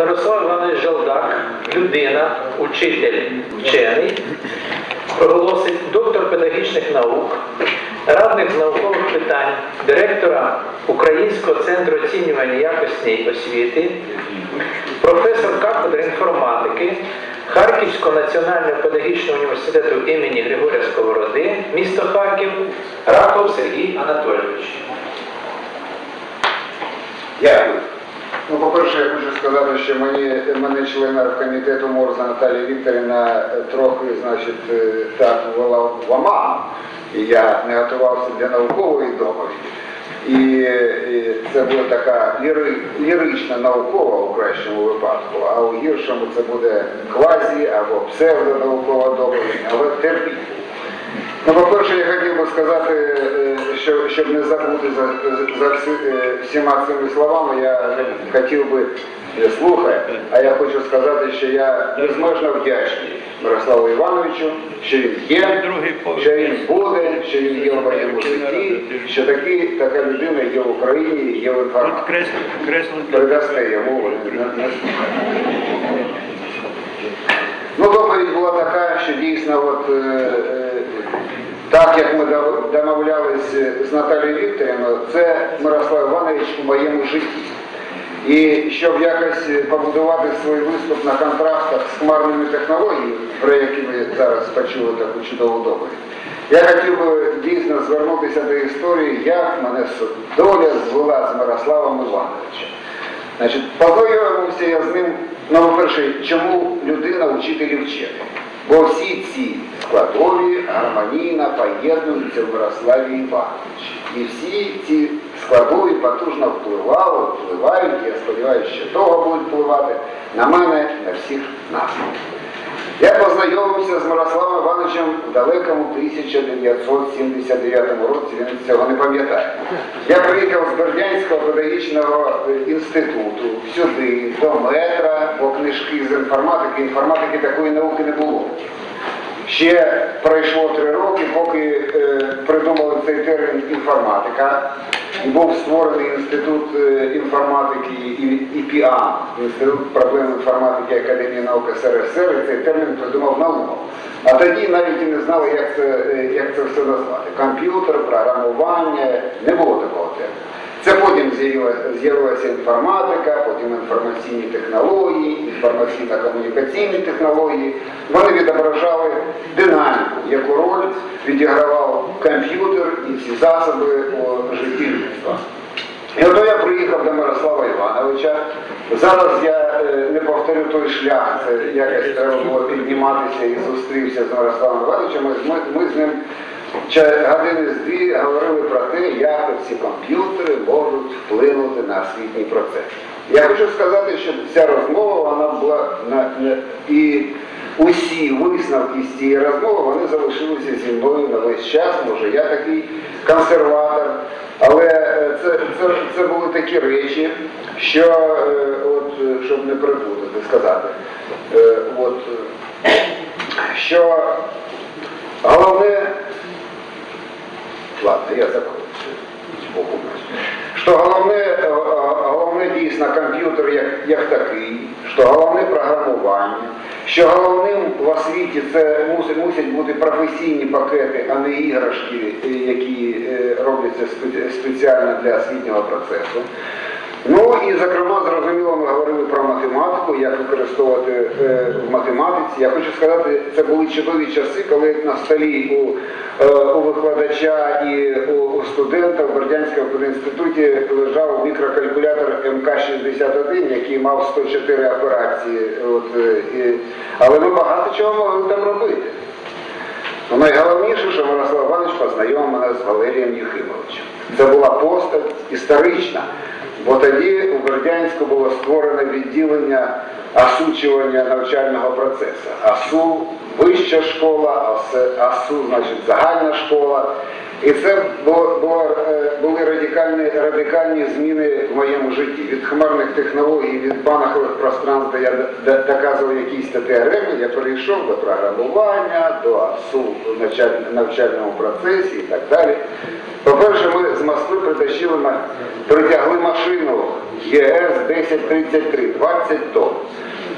Мирослав Іванович Жалдак, людина, учитель, вчений, проголосить доктор педагогічних наук, радник з наукових питань, директора Українського центру оцінювання якості освіти, професор кафедри інформатики Харківського національного педагогічного університету імені Григорія Сковороди, місто Харків, Раков Сергій Анатолійович. Дякую. Ну, по-перше, я хочу сказати, що мені, мене члена комітету Морза Наталія Вікторівна е, трохи, значить, е, так ввела в оману. І я не готувався для наукової доповіді. І, е, це буде така ліри, лірична наукова у кращому випадку, а у гіршому це буде квазі або псевдонаукова доповідь, але терпіть. Ну, по-перше, я хотів би сказати, е, що, щоб не забути за, за всі, е, всіма цими словами, я хотів би е, слухай, а я хочу сказати, що я безмежно вдячний Мирославу Івановичу, що він є, що він буде, що він є в моєму житті, що такі, така людина є в Україні, є в інформації. Передасте йому Ну, доповідь була така, що дійсно, от, так як ми дов- домовлялись з Наталією Вікторівною, це Мирослав Іванович у моєму житті. І щоб якось побудувати свій виступ на контрастах з хмарними технологіями, про які ми зараз почули таку чудову доповідь, я хотів би дійсно звернутися до історії, як мене доля звела з Мирославом Івановичем. Значить, познайомився я з ним, ну, по-перше, чому людина вчитель і вчитель. Бо всі ці складові гармонійно поєднуються в Мирославі Івановичі. І всі ці складові потужно впливали, впливають, я сподіваюся, що того будуть впливати на мене, на всіх нас. Я познайомився з Мирославом Івановичем в далекому 1979 році, він цього не пам'ятає. Я приїхав з Бердянського педагогічного е, інституту сюди, до метра, по книжки з інформатики. Інформатики такої науки не було. Ще пройшло три роки, поки е, придумали цей термін інформатика. Був створений інститут е, інформатики і інститут проблем інформатики Академії наук СРСР, і цей термін придумав Наумов. А тоді навіть і не знали, як це, е, як це все назвати. Комп'ютер, програмування, не було такого терміну. Це потім з'явилася- інформатика, потім інформаційні технології, інформаційно-комунікаційні технології. Вони відображали динаміку, яку роль відігравав комп'ютер і ці засоби у житті людства. І ото я приїхав до Мирослава Івановича. Зараз я е, не повторю той шлях, це якось треба було підніматися і зустрівся з Мирославом Івановичем. Ми, ми, з ним години з дві говорили про те, як ці комп'ютери можуть вплинути на освітній процес. Я хочу сказати, що ця розмова вона була на, на і усі висновки з цієї розмови вони залишилися зі мною на весь час. Може, я такий консерватор, але е, це, це, це були такі речі, що е, от е, щоб не припутати, сказати, от, що головне. Ладно, я закончу. Що головне, е, е, головне дійсно комп'ютер як, як такий, що головне програмування, що головним в освіті це мусять, мусять бути професійні пакети, а не іграшки, е, які робляться спеціально для освітнього процесу. Ну і зокрема, зрозуміло, ми говорили про математику, як використовувати е, в математиці. Я хочу сказати, це були чудові часи, коли на столі у, е, у викладача і у, студента в Бердянському пединституті лежав мікрокалькулятор МК-61, який мав 104 операції. От, е, і, але ми багато чого могли там робити. Ну, найголовніше, що Мирослав Іванович познайомив мене з Валерієм Єхимовичем. Це була постать історична, бо тоді у Бердянську було створене відділення осучування навчального процесу. АСУ вища школа, АСУ, значить, загальна школа. І це було, е, були радикальні, радикальні зміни в моєму житті. Від хмарних технологій, від банахових пространств, де я доказував якісь теореми, я перейшов до програмування, до АСУ в навчальному процесі і так далі. По-перше, ми з Москви притащили, притягли машину ЄС 1033, 20 тонн.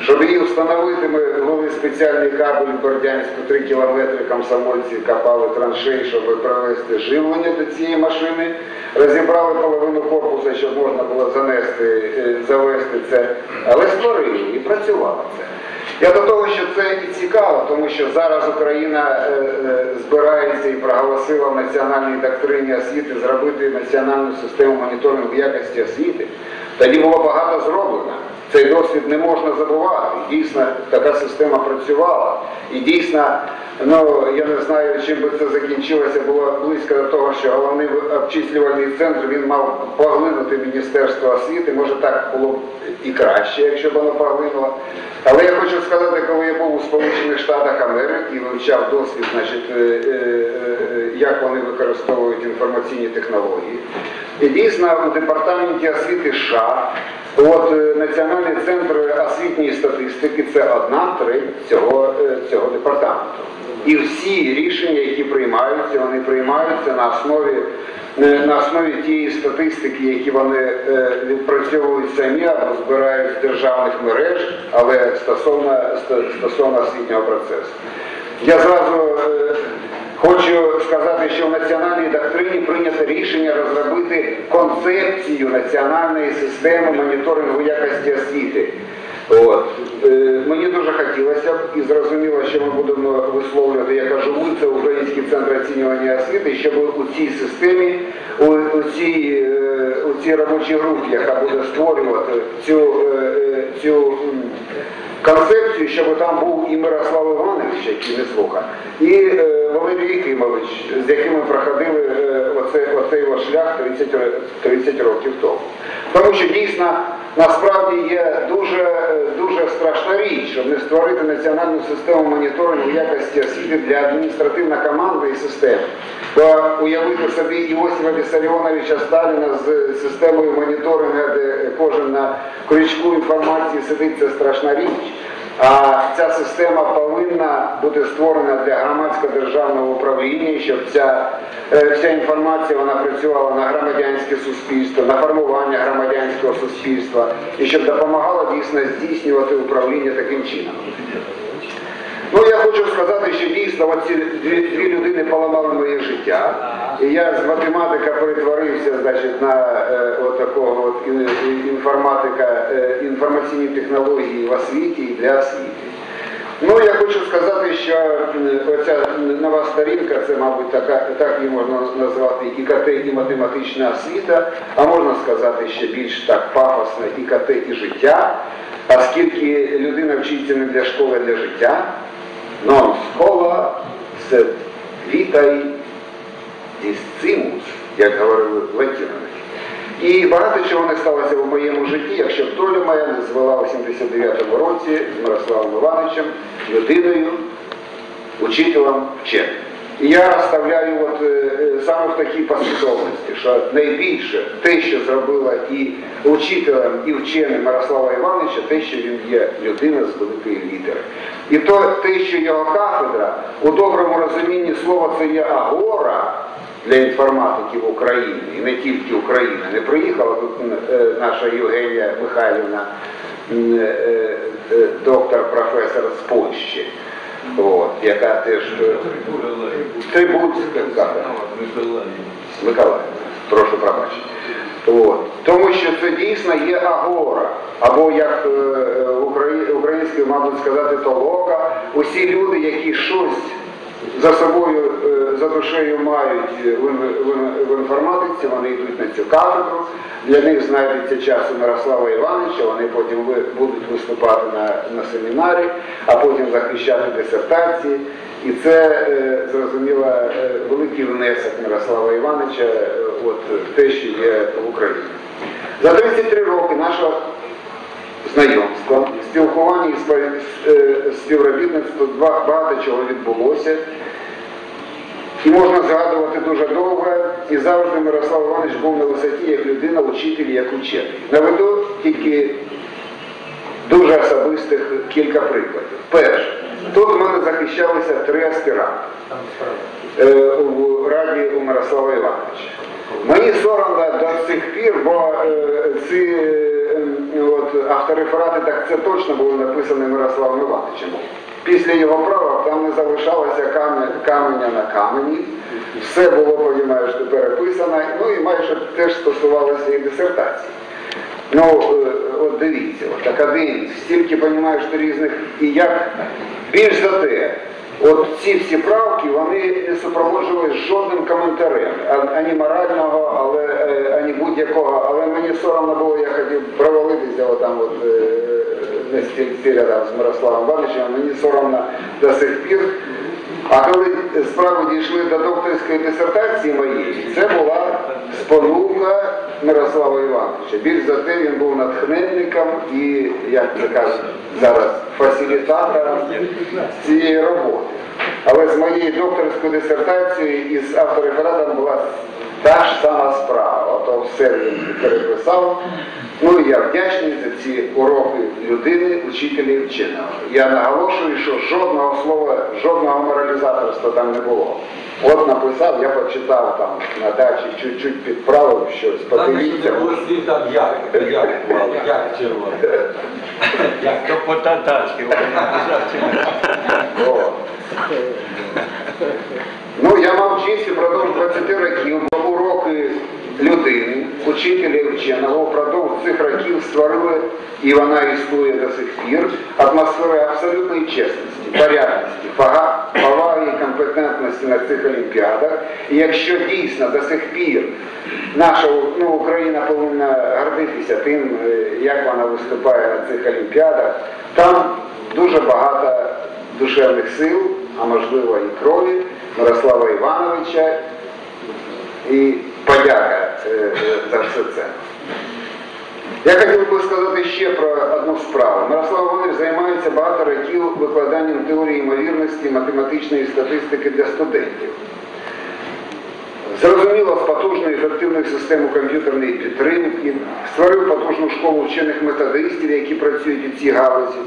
Щоб її встановити, ми ввели спеціальний кабель в Бердянську 3 кілометри комсомольці копали траншеї, щоб провести живлення до цієї машини. Розібрали половину корпуса, щоб можна було занести, е, завести це. Але створили і працювало це. Я до того, що це і цікаво, тому що зараз Україна е, е, збирається і проголосила в національній доктрині освіти зробити національну систему моніторингу якості освіти. Тоді було багато зроблено. Цей досвід не можна забувати. Дійсно, така система працювала. І дійсно, ну я не знаю, чим би це закінчилося, було близько до того, що головний обчислювальний центр він мав поглинути Міністерство освіти. Може так було б і краще, якщо б воно поглинуло. Але я хочу сказати, коли я був у Сполучених Штатах Америки і вивчав досвід, значить, е, е, е, як вони використовують інформаційні технології. І дійсно у департаменті освіти США, от Національний центр освітньої статистики це одна треть цього, е, цього департаменту. І всі рішення, які приймаються, вони приймаються на основі е, на основі тієї статистики, які вони е, відпрацьовують самі або збирають з державних мереж, але стосовно, стосовно освітнього процесу. Я зразу хочу сказати, що в національній доктрині прийнято рішення розробити концепцію національної системи моніторингу якості освіти. От. Е, Мені дуже хотілося б і зрозуміло, що ми будемо висловлювати, я кажу, ми це Український центр оцінювання освіти, щоб у цій системі, у, у, цій, е, у цій робочій групі, яка буде створювати цю, е, цю концепцію, щоб там був і Мирослав Іванович, який не слуха, і Валерій Якимович, з якими проходили е, оце, оцей шлях 30, 30 років тому. Тому що дійсно насправді є дуже, дуже страшна річ, щоб не створити національну систему моніторингу якості освіти для адміністративної команди і системи. Бо уявити собі Іосифа Вісаріоновича Сталіна з системою моніторингу, де кожен на крючку інформації сидить, це страшна річ. А ця система повинна бути створена для громадського державного управління, щоб ця е, вся інформація вона працювала на громадянське суспільство, на формування громадянського суспільства, і щоб допомагала дійсно здійснювати управління таким чином. Ну, я хочу сказати, що дійсно оці дві, дві людини поламали моє життя. І я з математика перетворився, значить, на е, от такого от ін- ін- інформатика, е, інформаційні технології в освіті і для освіти. Ну, я хочу сказати, що м, оця нова сторінка, це, мабуть, така, так її можна назвати ІКТ і математична освіта, а можна сказати ще більш так пафосно ІКТ і життя, оскільки людина вчиться не для школи, а для життя. Non scola sed vitae discimus, як говорили латинови. І багато чого не сталося в моєму житті, якщо б доля моя не звела у 79-му році з Мирославом Івановичем людиною, учителем, вченим. І я розставляю от, е, е, саме в такій послідовності, що найбільше те, що зробила і учителем, і вченим Мирослава Івановича, те, що він є людина з великої літери. І то те, що його кафедра у доброму розумінні слова це є агора для інформатиків України, і не тільки Україна. Не приїхала тут е, наша Євгенія Михайлівна, е, е, доктор, професор з Польщі. От, яка теж Трибунська кафедра. Миколаїв, прошу пробачення. От. Тому що це дійсно є агора, або як українською, мабуть, сказати, толока. Усі люди, які щось за собою, за душею мають в, в в інформатиці, вони йдуть на цю кафедру. Для них знайдеться час у Мирослава Івановича, вони потім будуть виступати на, на семінарі, а потім захищати дисертації. І це, е, зрозуміло, е, великий внесок Мирослава Івановича, е, от те, що є в Україні. За 33 роки нашого знайомства, спілкування і е, два- багато чого відбулося. І можна згадувати дуже довго, і завжди Мирослав Іванович був на висоті як людина, учитель, як учитель. Наведу тільки дуже особистих кілька прикладів. Перше, тут у мене захищалися три аспіранти е, у раді у Мирослава Івановича. Мені соромно до цих пір, бо е, ці е, от, автореферати так це точно було написані Мирославом Івановичем. Після його права там не залишалося каменя, каменя на камені, все було, розумієш, переписано, ну і майже теж стосувалося і дисертації. Ну, е, от дивіться, от академії, стільки розумієш різних, і як більш за те, от ці всі правки, вони не супроводжувалися жодним коментарем, ані морального, але е, ані будь-якого, але мені соромно було, я хотів провалитися отам от е, рядом з Мирославом Івановичем, мені соромно до сих пір. А коли справи дійшли до докторської дисертації моєї, це була спонука Мирослава Івановича. Більш за те, він був натхненником і, як це кажуть зараз, фасилітатором цієї роботи. Але з моєю докторською дисертацією і з авторефератом була та ж сама справа. Ото все він переписав. Ну і я вдячний за ці уроки людини, учителя і вченого. Я наголошую, що жодного слова, жодного моралізаторства там не було. От написав, я почитав там на дачі, чуть-чуть підправив щось, Там ще подивіться. не було слів там як, як як червоно. Як То по-татарськи. Ну, я мав честь впродовж 20 років, бо уроки людини, учителя і вченого впродовж цих років створили, і вона існує до сих пір, атмосфери абсолютної чесності, порядності, поваги і компетентності на цих олімпіадах. І якщо дійсно до сих пір наша ну, Україна повинна гордитися тим, е, як вона виступає на цих олімпіадах, там дуже багато душевних сил, а можливо і крові Мирослава Івановича і подяка е, е, за все це. Я хотів би сказати ще про одну справу. Мирослав Іванович займається багато років викладанням теорії ймовірності, математичної статистики для студентів. Зрозуміло, з потужною ефективною системою комп'ютерної підтримки, створив потужну школу вчених методистів, які працюють у цій галузі.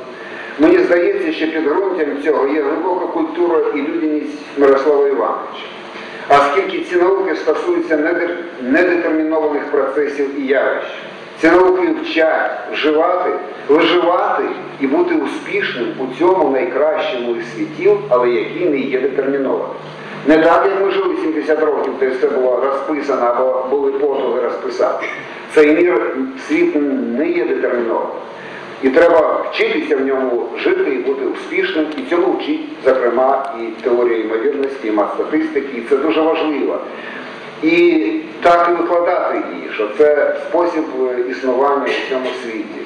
Мені здається, що підґрунтям цього є глибока культура і людяність Мирослава Івановича. А скільки ці науки стосуються недетермінованих процесів і явищ. Ці науки вчать вживати, виживати і бути успішним у цьому найкращому із світів, але який не є детермінованим. Не так, як ми жили 70 років, де все було розписано або були потуги розписати. Цей мір світ не є детермінованим. І треба вчитися в ньому жити і бути успішним, і цьому вчить, зокрема, і теорія ймовірності, і матстатистики, і це дуже важливо. І так і викладати її, що це спосіб е, існування в цьому світі.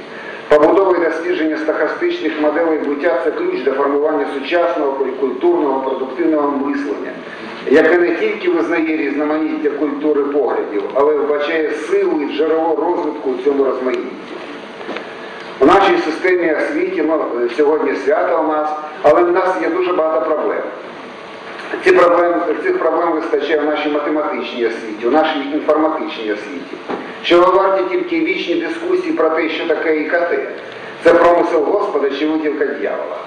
Побудова і дослідження стахастичних моделей буття це ключ до формування сучасного культурного продуктивного мислення, яке не тільки визнає різноманіття культури поглядів, але вбачає силу і джерело розвитку у цьому розмаїтті. У нашій системі освіті ну, сьогодні свято у нас, але в нас є дуже багато проблем. Ці проблем, цих проблем вистачає в нашій математичній освіті, у нашій інформатичній освіті. Що варті тільки вічні дискусії про те, що таке ІКТ. Це промисел Господа чи витівка дьявола.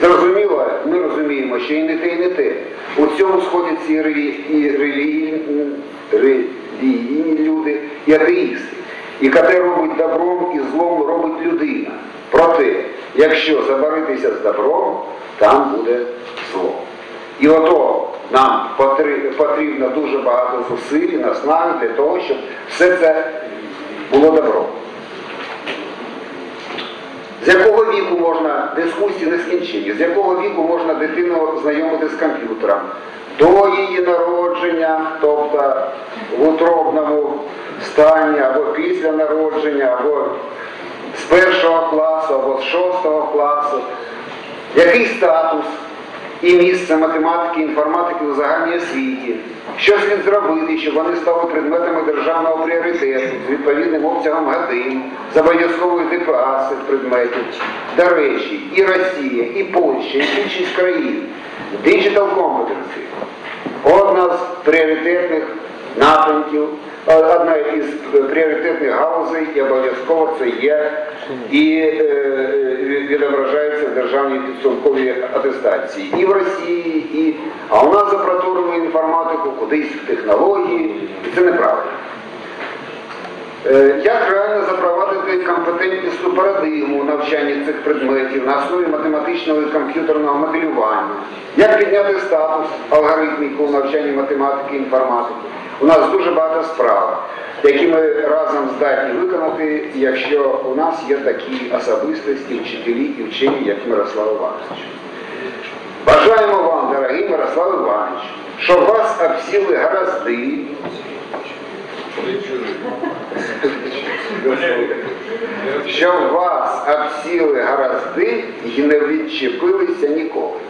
Зрозуміло, ми розуміємо, що і не те, і не те. У цьому сходяться і релі- і релігійні, релігійні люди, і атеїсти. І КТ робить добром, і злом робить людина. Проте, якщо забаритися з добром, там буде зло. І ото нам потрібно дуже багато зусиль і наснаги для того, щоб все це було добро. З якого віку можна дискусії нескінчені, з якого віку можна дитину знайомити з комп'ютером? До її народження, тобто в утробному стані, або після народження, або з першого класу, або з шостого класу. Який статус і місце математики інформатики у загальній освіті? Що слід зробити, щоб вони стали предметами державного пріоритету з відповідним обсягом годин, з обов'язковою ДПА цих предметів? До речі, і Росія, і Польща, і більшість країн, Digital Competency Одна з пріоритетних напрямків, одна із пріоритетних галузей і обов'язково це є і е, е, відображається в державній підсумковій атестації. І в Росії, і а у нас запроторили інформатику кудись в технології, і це неправильно. Е, Як реально запровадити компетентнісну парадигму навчання цих предметів на основі математичного і комп'ютерного моделювання? Як підняти статус алгоритміку навчанні математики і інформатики? У нас дуже багато справ, які ми разом здатні виконати, якщо у нас є такі особистості, вчителі і вчені, як Мирослав Іванович. Бажаємо вам, дорогий Мирослав Іванович, щоб вас обсіли гаразди, щоб вас обсіли гаразди і не відчепилися ніколи.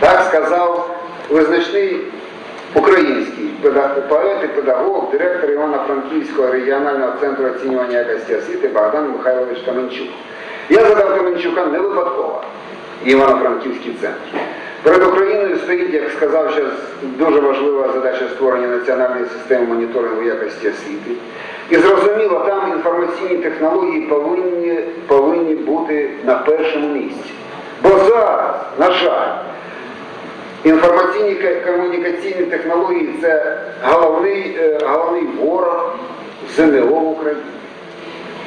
Так сказав визначний український поет і педагог, директор Івано-Франківського регіонального центру оцінювання якості освіти Богдан Михайлович Каменчук. Я задав Каменчука не випадково, Івано-Франківський центр. Перед Україною стоїть, як сказав, зараз дуже важлива задача створення національної системи моніторингу якості освіти. І зрозуміло, там інформаційні технології повинні, повинні бути на першому місці. Бо зараз, на жаль, інформаційні комунікаційні технології це головний, е, головний ворог ЗНО в Україні.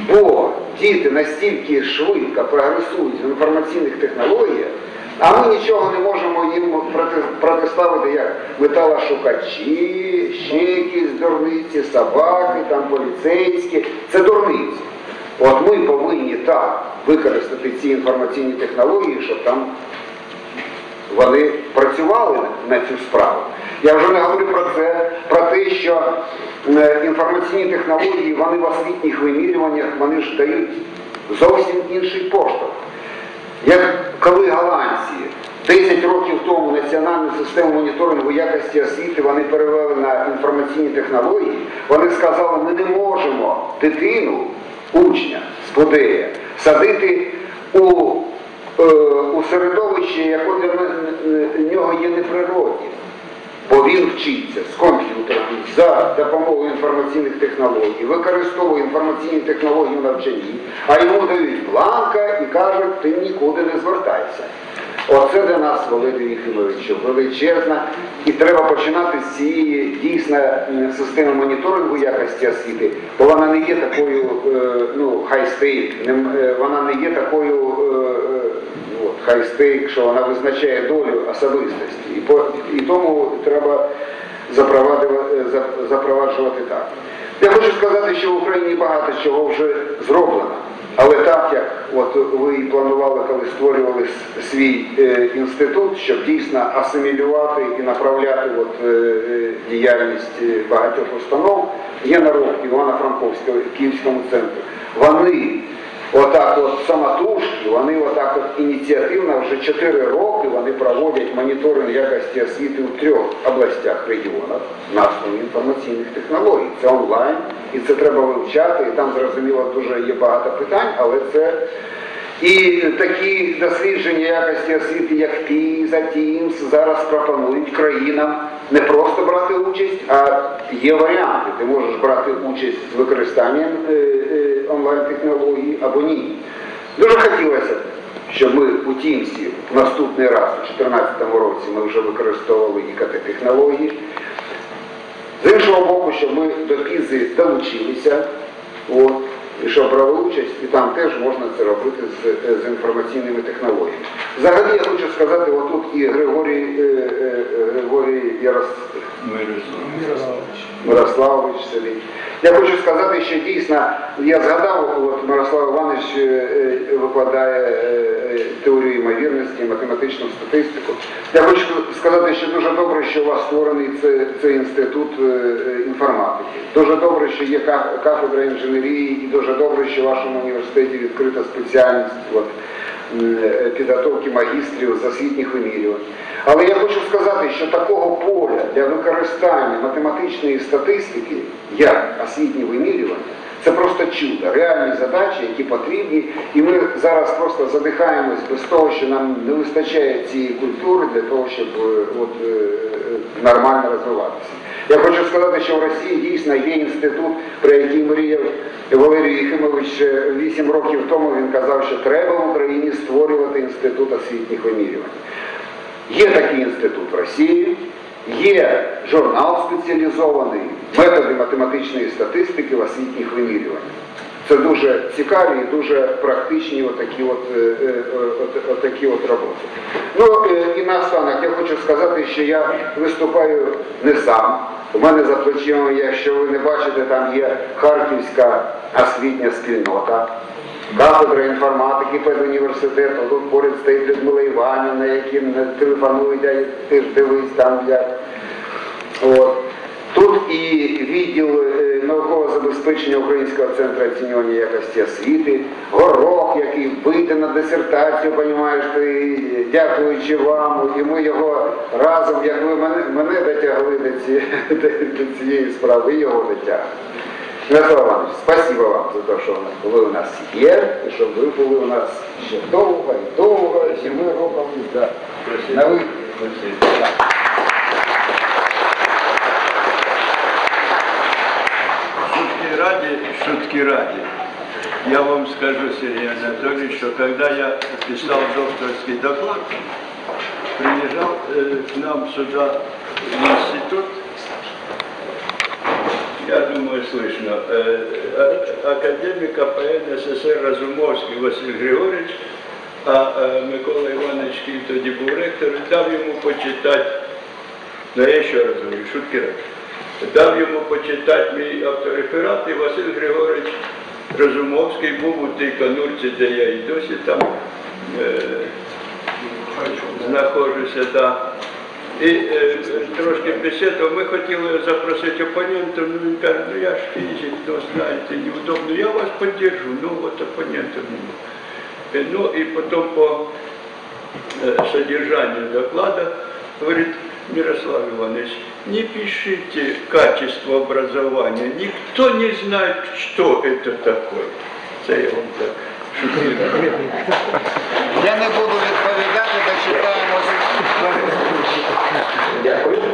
Бо діти настільки швидко прогресують в інформаційних технологіях, а ми нічого не можемо їм протиставити як металошукачі, ще якісь дурниці, собаки, там поліцейські. Це дурниці. От ми повинні так використати ці інформаційні технології, щоб там вони працювали на цю справу. Я вже не говорю про це, про те, що інформаційні технології, вони в освітніх вимірюваннях, вони ж дають зовсім інший поштовх. Як коли голландці 10 років тому національну систему моніторингу якості освіти вони перевели на інформаційні технології, вони сказали, ми не можемо дитину, учня з подея, садити у, у середовище, яке для н- нього є неприроднім. Бо він вчиться з комп'ютером за допомогою інформаційних технологій, використовує інформаційні технології в навчанні, а йому дають бланка і кажуть, ти нікуди не звертайся. Оце для нас, Валерій Єфімовичу, величезна. І треба починати з цієї дійсно системи моніторингу якості освіти, бо вона не є такою, е, ну, хай-стейк, вона не є такою е, е, хай-стейк, що вона визначає долю особистості. І, по, і тому треба запроваджувати, е, за- запроваджувати так. Я хочу сказати, що в Україні багато чого вже зроблено. Але так як от ви планували, коли створювали свій е, інститут, щоб дійсно асимілювати і направляти от, е, е, діяльність е, багатьох установ, є народ Івано-Франковського в Київському центрі. Вони отак от самотужки, вони отак от ініціативно вже 4 роки вони проводять моніторинг якості освіти у трьох областях регіонах на інформаційних технологій. Це онлайн, і це треба вивчати, і там зрозуміло дуже є багато питань, але це і такі дослідження якості освіти, як PISA, TIMSS, зараз пропонують країнам не просто брати участь, а є варіанти. Ти можеш брати участь з використанням онлайн-технологій або ні. Дуже хотілося б, щоб ми у Тімсі в наступний раз, у 2014 році, ми вже використовували ІКТ-технології. З іншого боку, щоб ми до пізи долучилися, от, і щоб брали участь, і там теж можна це робити з, з інформаційними технологіями. Взагалі я хочу сказати, отут і Григорій, е, е, Григорій Ярос... Мирославович сидить. Я хочу сказати, що дійсно, я згадав, от Мирослав Іванович е, е, викладає е, теорію ймовірності, математичну статистику. Я хочу сказати, що дуже добре, що у вас створений цей, цей інститут е, е, інформатики. Дуже добре, що є кафедра інженерії, і дуже добре, що в вашому університеті відкрита спеціальність. От, е, підготовки магістрів з освітніх вимірювань. Але я хочу сказати, що такого поля для використання математичної статистики, як освітні вимірювання, це просто чудо, реальні задачі, які потрібні, і ми зараз просто задихаємось без того, що нам не вистачає цієї культури для того, щоб е, от, е, нормально розвиватися. Я хочу сказати, що в Росії дійсно є інститут, про який мріяв Валерій Єхимович ще 8 років тому. Він казав, що треба в Україні створювати інститут освітніх вимірювань. Є такий інститут в Росії, є журнал спеціалізований методи математичної статистики в освітніх вимірюваннях. Це дуже цікаві і дуже практичні отакі от, е, е, от, отакі от роботи. Ну е, і наостанок я хочу сказати, що я виступаю не сам. У мене за плечима, якщо ви не бачите, там є Харківська освітня спільнота. Кафедра інформатики педуніверситету, тут поряд стоїть Людмила Іванівна, не телефонують, а ти ж дивись там як. От. Тут і відділ е, наукового забезпечення Українського центру оцінювання якості освіти, горох, який вийде на дисертацію, ти, дякуючи вам, і ми його разом, як ви мене, мене дотягли до, ці, до цієї справи, і його дотягли. Михайло Іванович, спасибо вам за те, що ви у нас є, і що ви були у нас ще довго і довго, і ми робимо да, на ви. Шутки ради. Я вам скажу, Сергей Анатольевич, что когда я писал докторский доклад, приезжал э, к нам сюда в институт, я думаю, слышно, э, а- академик АПН СССР Разумовський Василь Григорович, а е, Микола Іванович, який тоді був ректор, дав йому почитати Ну, я ще раз говорю, шутки ради. Дав йому почитати мій автореферат, і Василь Григорович Розумовський був у тій конурці, де я і досі там е, знаходжуся. Да. І е, трошки бесідував, ми хотіли запросити опонента, ну він каже, ну я ж фізик, ну знаєте, неудобно, я вас поддержу, ну от опонента. Е, Ну и потом по э, содержанию доклада говорит Мирослав Иванович, не пишите качество образования, никто не знает, что это такое. Це я вам так шутив. Я не буду відповідати, дочитаємо. Дякую.